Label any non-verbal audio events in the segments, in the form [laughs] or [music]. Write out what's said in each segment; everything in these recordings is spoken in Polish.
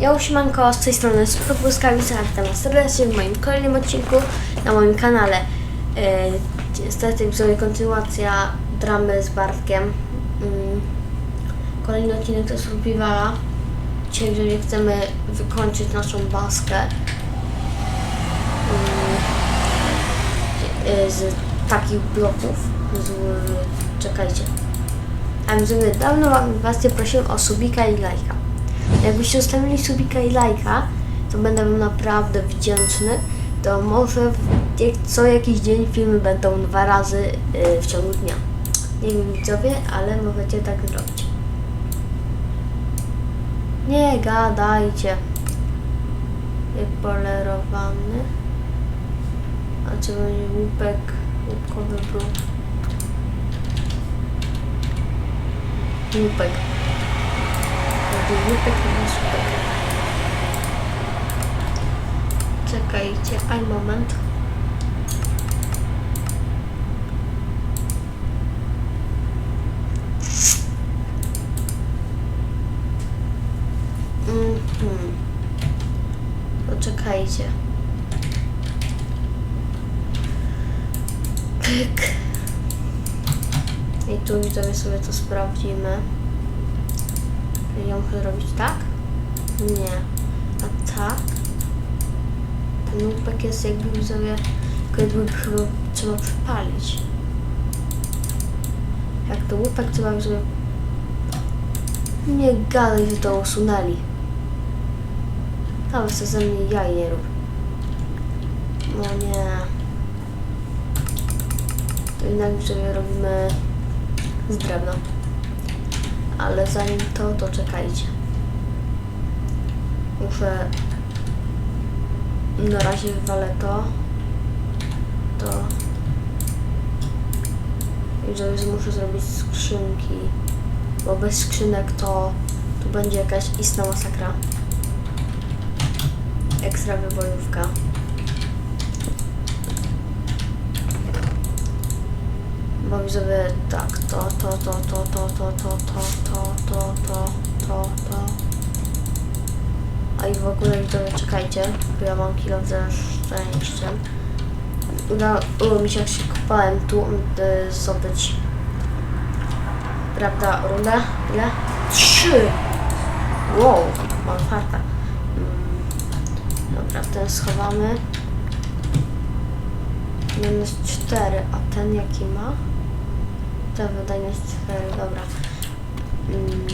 Ja usiemanko, z tej strony Super Błyskawica, witam was serdecznie w moim kolejnym odcinku na moim kanale. E, niestety sobie kontynuacja dramy z Bartkiem. Mm, kolejny odcinek to jest Survivala. Dzisiaj jeżeli chcemy wykończyć naszą baskę e, z takich bloków. Z, czekajcie. A dawno wam was prosiłem o subika i lajka. Jakbyście zostawili subika i lajka, to będę wam naprawdę wdzięczny. To może co jakiś dzień filmy będą dwa razy y, w ciągu dnia. Nie wiem widzowie, ale możecie tak zrobić. Nie gadajcie. Wypolerowany. A czy będzie łupek, łupkowy był? Łupek. Będzie łupek albo słupek. Czekajcie, aj moment. Mhm. Poczekajcie. Pyk. I tu widzowie sobie to sprawdzimy. Czy ja robić tak? Nie. A tak? Ten łupek jest jakby tylko jakby chyba trzeba przypalić. Jak to łupek trzeba widzowie... Nie gadaj, że to usunęli. Tam co ze mnie jaj nie rób. No nie. To jednak robimy z drewna. Ale zanim to, to czekajcie. Muszę na razie wywalę to. To. I że muszę zrobić skrzynki. Bo bez skrzynek to tu będzie jakaś istna masakra. Ekstra wybojówka. Bo widzowie tak, to, to, to, to, to, to, to, to, to, to, to, to, to. A i w ogóle widzowie czekajcie, bo ja mam kilo ze szczęściem. Udało mi się jak się kopałem tu y, zdobyć. Prawda, rundę? Ile? Trzy! Wow, mam farta. Mm, Dobra, ten schowamy. Minus 4, a ten jaki ma? Ten wydajność 4, dobra. Mm.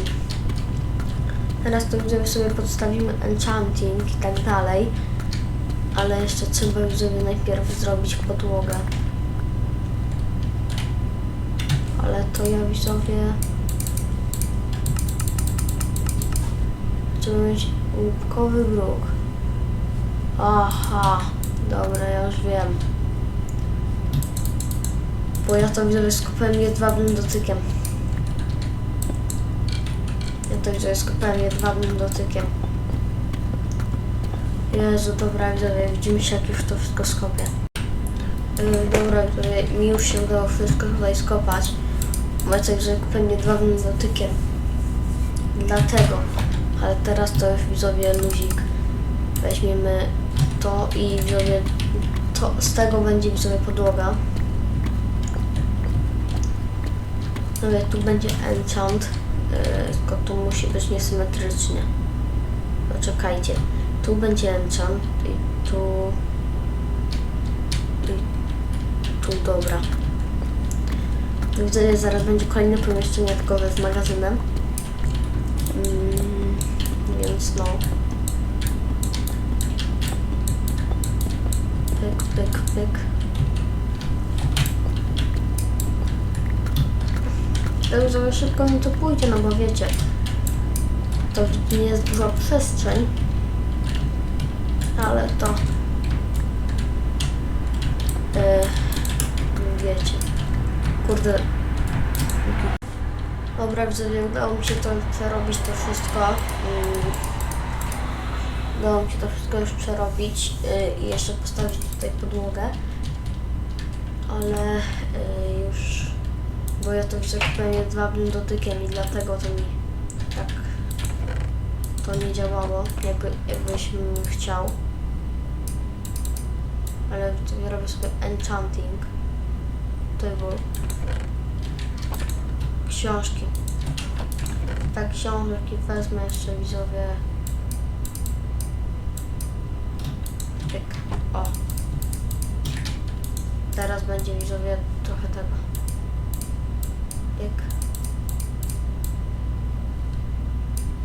Teraz to widzowie sobie podstawimy enchanting i tak dalej. Ale jeszcze trzeba widzowie najpierw zrobić podłogę. Ale to ja widzowie... Chcę mieć łupkowy bruk. Aha, dobra, ja już wiem. Bo ja to widzowie skupiłem jedwabnym dotykiem. Ja to widzowie skupiłem jedwabnym dotykiem. Jezu, dobra, widzowie, widzimy się jak już to wszystko skopię. Yy, dobra, widzowie, mi już się udało wszystko tutaj skopać. To widzowie kupiłem jedwabnym dotykiem. Dlatego. Ale teraz to już widzowie luzik. Weźmiemy to i widzowie, to, z tego będzie widzowie podłoga. Jak tu będzie enchant, yy, tylko tu musi być niesymetrycznie. No czekajcie, tu będzie enchant i tu... I tu, dobra. Widzę, że zaraz będzie kolejne pomieszczenie tylko z magazynem. Mm, więc no. Pyk, pyk, pyk. Tak, żeby szybko mi to pójdzie, no bo wiecie, to nie jest duża przestrzeń, ale to yy, wiecie, kurde. Dobra, widzowie, udało mi się to przerobić, to wszystko. Yy, udało mi się to wszystko już przerobić yy, i jeszcze postawić tutaj podłogę, ale yy, już bo ja to widzę zupełnie jedwabnym dotykiem i dlatego to mi tak to nie działało, jakby, jakbyś chciał. Ale robię sobie enchanting. To był książki. Tak, książki wezmę jeszcze widzowie. Pyk. O. Teraz będzie widzowie trochę tego. Pyk.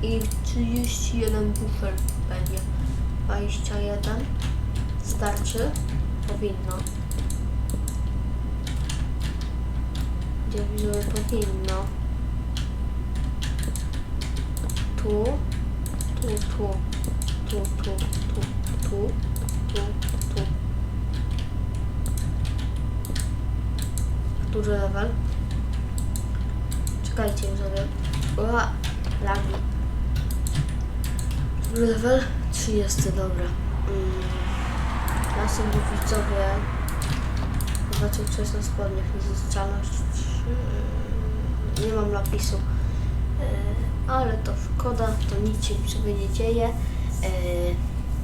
I 31 bufer będzie. 21. Starczy? Powinno. Gdzie widzowie powinno. Tu. Tu, tu. Tu, tu, tu, tu. Tu, tu. Który level? Czekajcie widzowie. Ua, lagi. Level? 30, dobra. Mm. Następnie widzowie. Zobaczcie, co jest na spodniach. Niezniszczalność 3. Nie mam napisu. E, ale to szkoda, to nic się sobie nie dzieje. E,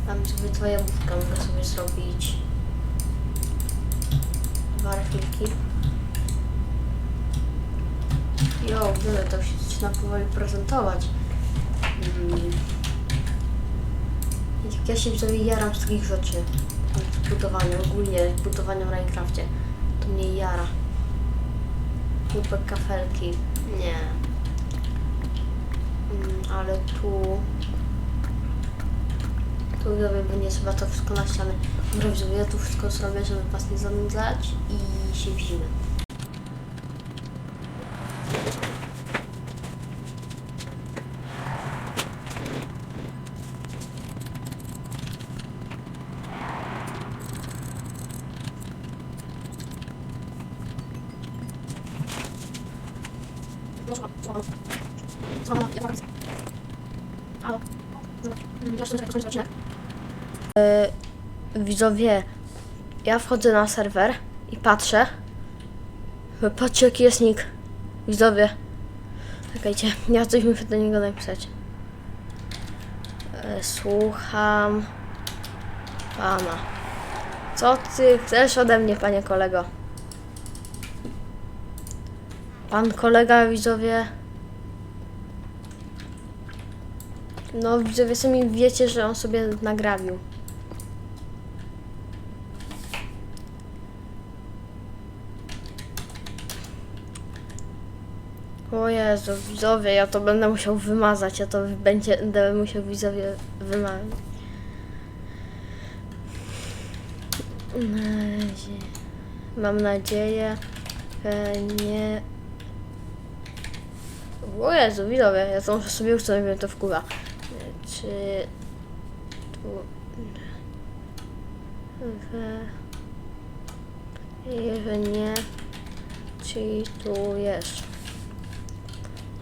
Mam sobie twoja główka, mogę sobie zrobić dwa refilki. Jo, wiele to się zaczyna powoli prezentować. Mm. Jak Ja się widzowie jaram z takich rzeczy. Z budowania, ogólnie z budowania w Minecrafcie. To mnie jara. Kupek kafelki. Nie. Mm, ale tu... Tu widzowie będzie trzeba to wszystko na ścianę. Dobra ja tu wszystko zrobię, żeby was nie zanudzać i się widzimy. Widzowie, ja wchodzę na serwer i patrzę. Patrzcie jaki jest nick. Widzowie. Czekajcie, ja coś muszę do niego napisać. E, Słucham pana. Co ty chcesz ode mnie, panie kolego? Pan kolega, widzowie. No, widzowie sami wiecie, że on sobie nagrabił. O Jezu, widzowie, ja to będę musiał wymazać, ja to będzie, będę musiał widzowie wymazać. Mam nadzieję, że nie... O Jezu, widzowie, ja to muszę sobie ustawić, to wkurza. Czy... Tu... Że... Nie... Cheatujesz.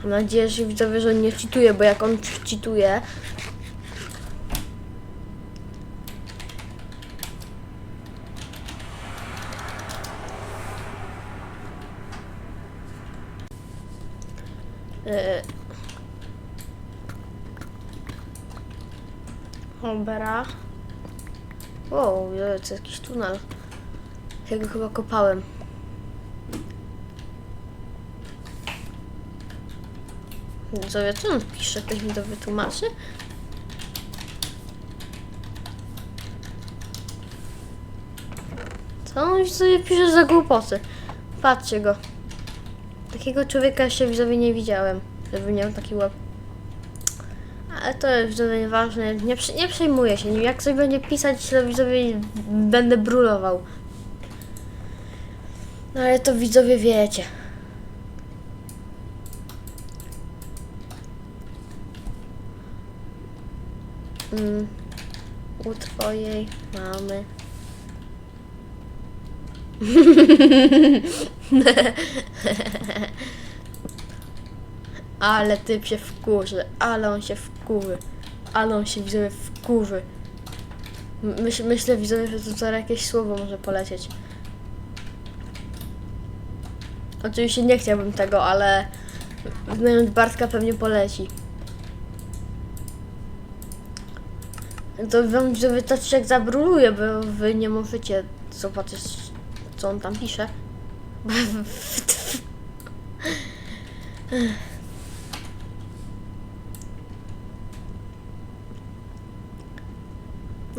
Mam nadzieję, że widzowie, że on nie cheatuje, bo jak on cheatuje... Yy. Dobra. Wow, to jest jakiś tunel. Ja go chyba kopałem. Widzowie, co on pisze? Ktoś mi to wytłumaczy? Co on sobie pisze za głupoty? Patrzcie go. Takiego człowieka jeszcze widzowie nie widziałem, żeby miał taki łeb. Ale to jest nieważne. Nie, nie przejmuję się nim. Jak coś będzie pisać, to widzowie będę brulował. No ale to widzowie wiecie. Mm, u twojej mamy. [laughs] Ale typ się wkurzy, ale on się wkurzy, ale on się widzowie wkurzy. Myśl, myślę widzowie, że to zaraz jakieś słowo może polecieć. Oczywiście nie chciałbym tego, ale znając Bartka pewnie poleci. To wam że wystarczy jak zabruluję, bo wy nie możecie zobaczyć co on tam pisze. [laughs]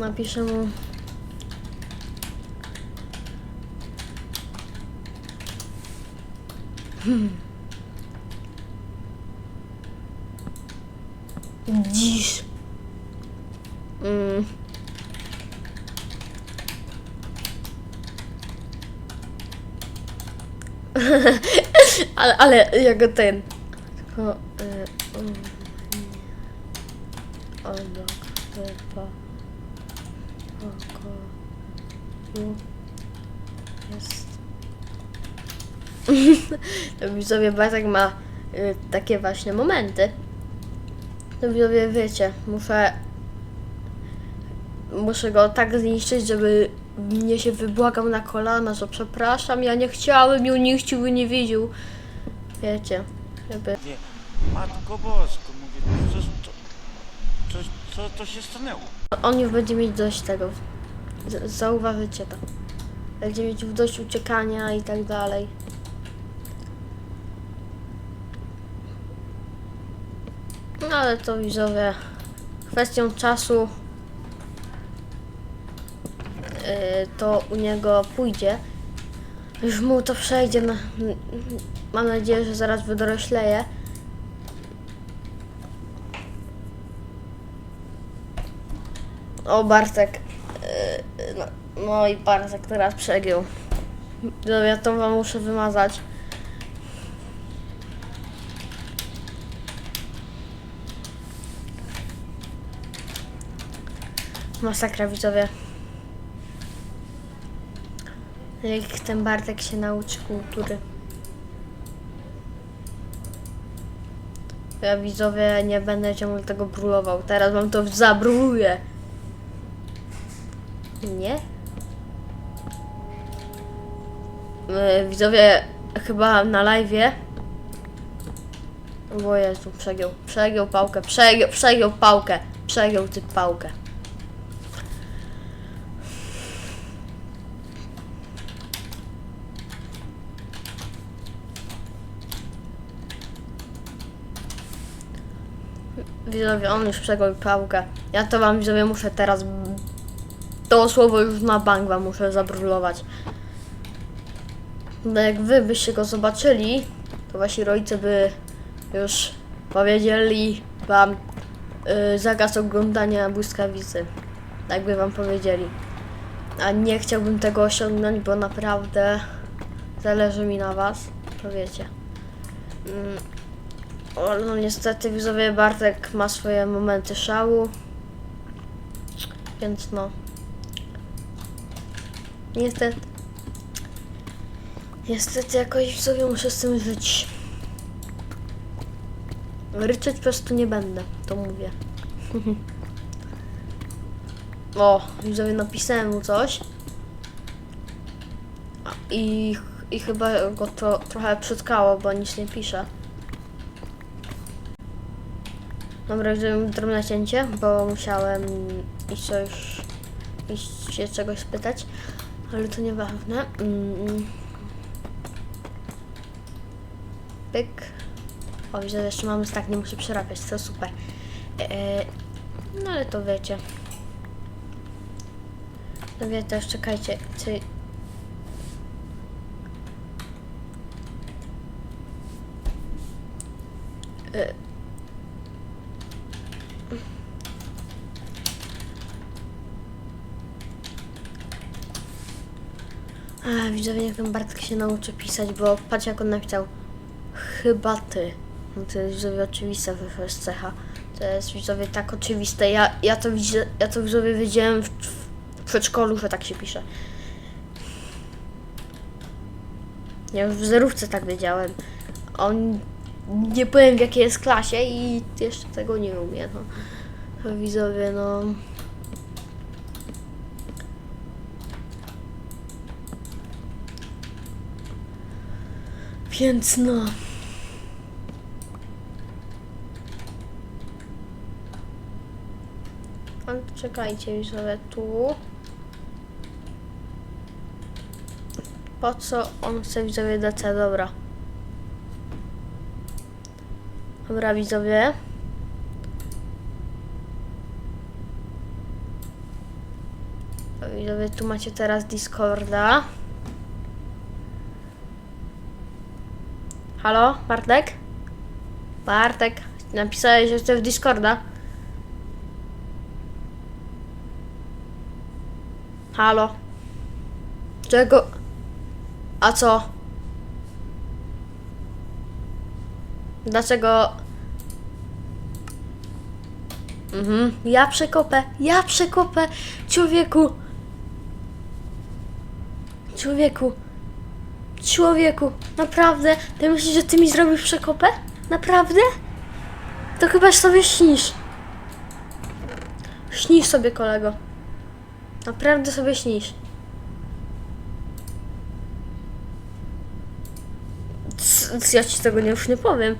Napiszę mu. Dziś. Mm. [laughs] ale, ale jako ten. Tylko. Um, chyba. Pokoju jest. [laughs] to widzowie Bartek ma y, takie właśnie momenty. To widzowie wiecie, muszę muszę go tak zniszczyć, żeby mnie się wybłagał na kolana, że przepraszam, ja nie chciałem, ją nie chcił, nie widział. Wiecie, żeby... Mówię, Matko Bosko, co, co się stanęło? On już będzie mieć dość tego. Zauważycie to. Będzie mieć dość uciekania i tak dalej. No ale to widzowie, kwestią czasu yy, to u niego pójdzie. Już mu to przejdzie. Na, mam nadzieję, że zaraz wydorośleje. O, Bartek. Yy, no, no i Bartek teraz przegiął. No, ja to wam muszę wymazać. Masakra widzowie. Jak ten Bartek się nauczy kultury. Ja widzowie nie będę ciągle tego brulował. Teraz wam to zabruluję. Nie? Yy, widzowie chyba na live'ie. O Jezu, przegiął, przegiął pałkę, przegiął, przegiął pałkę, przegiął ty pałkę. Widzowie, on już przegiął pałkę. Ja to wam widzowie muszę teraz to słowo już na bank wam muszę zabrulować. No jak wy byście go zobaczyli, to wasi rodzice by już powiedzieli wam y, zakaz oglądania błyskawicy. Tak by wam powiedzieli. A nie chciałbym tego osiągnąć, bo naprawdę zależy mi na was. To wiecie. Mm, no niestety widzowie Bartek ma swoje momenty szału. Więc no. Niestety. Niestety jakoś sobie muszę z tym żyć. Ryczeć po prostu nie będę, to mówię. [laughs] o, widzowie napisałem mu coś. I, I chyba go to trochę przytkało, bo nic nie pisze. Dobra, zrobimy drobne cięcie, bo musiałem iść coś, iść się czegoś spytać, ale to nieważne. Mm. Pyk. O, widzę, że jeszcze mamy tak, nie muszę przerabiać, to super. E, no ale to wiecie. No wie też, czekajcie, czy... E, A, widzowie, niech ten Bartek się nauczy pisać, bo patrz jak on napisał. Chyba ty. No to jest widzowie oczywiste w FSCH. To jest widzowie tak oczywiste. Ja, ja to widzę, ja to widzowie wiedziałem w, w przedszkolu, że tak się pisze. Ja już w zerówce tak wiedziałem. On nie powiem w jakiej jest klasie i jeszcze tego nie umie, no. To widzowie, no. Więc no. Czekajcie, widzowie, tu. Po co on chce widzowie DC? Dobra. Dobra, widzowie. Widzowie, tu macie teraz Discorda. Halo, Bartek? Bartek, napisałeś, chcesz w Discorda. Halo. Czego? A co? Dlaczego? Mhm. Ja przekopę, ja przekopę. Człowieku. Człowieku. Człowieku, naprawdę? Ty myślisz, że ty mi zrobisz przekopę? Naprawdę? To chyba sobie śnisz. Śnisz sobie, kolego. Naprawdę sobie śnisz. C- ja ci tego już nie powiem.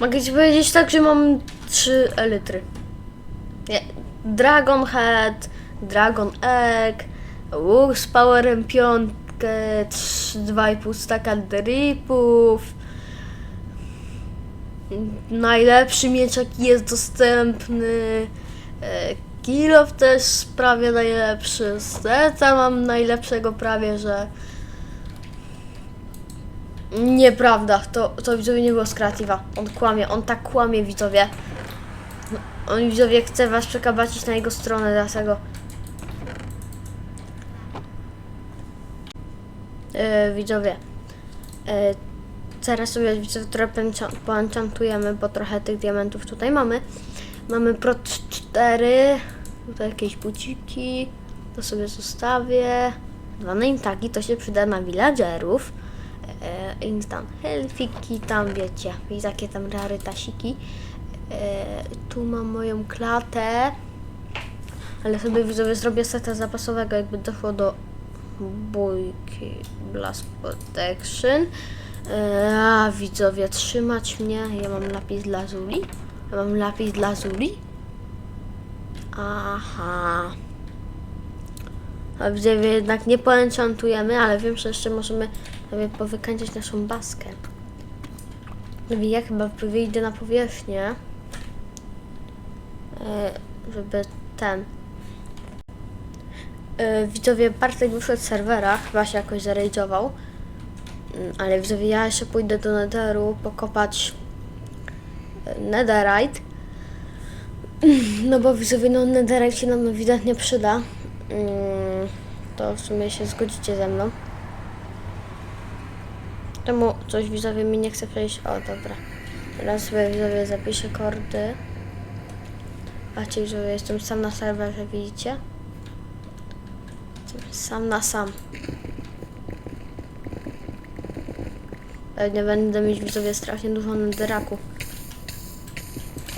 Mogę ci powiedzieć tak, że mam trzy elitry. Nie, Dragon Head, Dragon Egg, łuk z powerem piątkę, trz- dwa i pół staka dripów. Najlepszy miecz jaki jest dostępny. E, Kilof też prawie najlepszy. Serca mam najlepszego prawie, że... Nieprawda, to, to widzowie nie było z kreatywa. On kłamie, on tak kłamie widzowie. On widzowie chce was przekabacić na jego stronę, dlatego... E, widzowie. E, teraz sobie widzowie trochę poenchan- poenchantujemy, bo trochę tych diamentów tutaj mamy. Mamy prot 4, tutaj jakieś buciki, to sobie zostawię. Dwa name to się przyda na villagerów. E, instant healthiki, tam wiecie, i takie tam rarytasiki. E, tu mam moją klatę, ale sobie widzowie zrobię seta zapasowego, jakby doszło do bójki Blast Protection. E, a widzowie, trzymać mnie. Ja mam lapis lazuli. Ja mam lapis lazuli. Aha. A widzowie, jednak nie poenchantujemy, ale wiem, że jeszcze możemy sobie powykańczać naszą baskę. Widzowie, ja chyba wyjdę na powierzchnię, e, żeby ten... E, Widzowie, Bartek wyszedł z serwera, chyba się jakoś zarejdżował. Mm, Ale widzowie, ja jeszcze pójdę do Netheru pokopać e, Netherite. [laughs] No bo widzowie, no Netherite się nam ewidentnie przyda. Mm, To w sumie się zgodzicie ze mną. Czemu coś widzowie mi nie chce przejść? O, dobra. Teraz sobie widzowie zapiszę kordy. Patrzcie, że jestem sam na serwerze, widzicie? Sam na sam. Pewnie będę mieć widzowie strasznie dużo neteraku.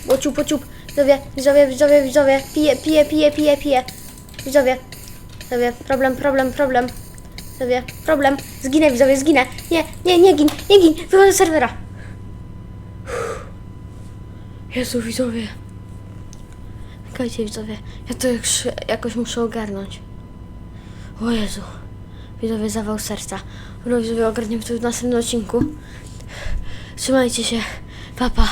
Pociup, pociup. Widzowie, widzowie, widzowie, widzowie. Piję, piję, piję, piję, piję. Widzowie. Widzowie, problem, problem, problem. Widzowie, problem. Zginę, widzowie, zginę. Nie, nie, nie gin, nie gin. Wychodzę z serwera. Jezu, widzowie. Czekajcie, widzowie. Ja to jakoś muszę ogarnąć. O Jezu. Widzowie, zawał serca. No, widzowie, ogarniemy to w następnym odcinku. Trzymajcie się. Papa. Pa.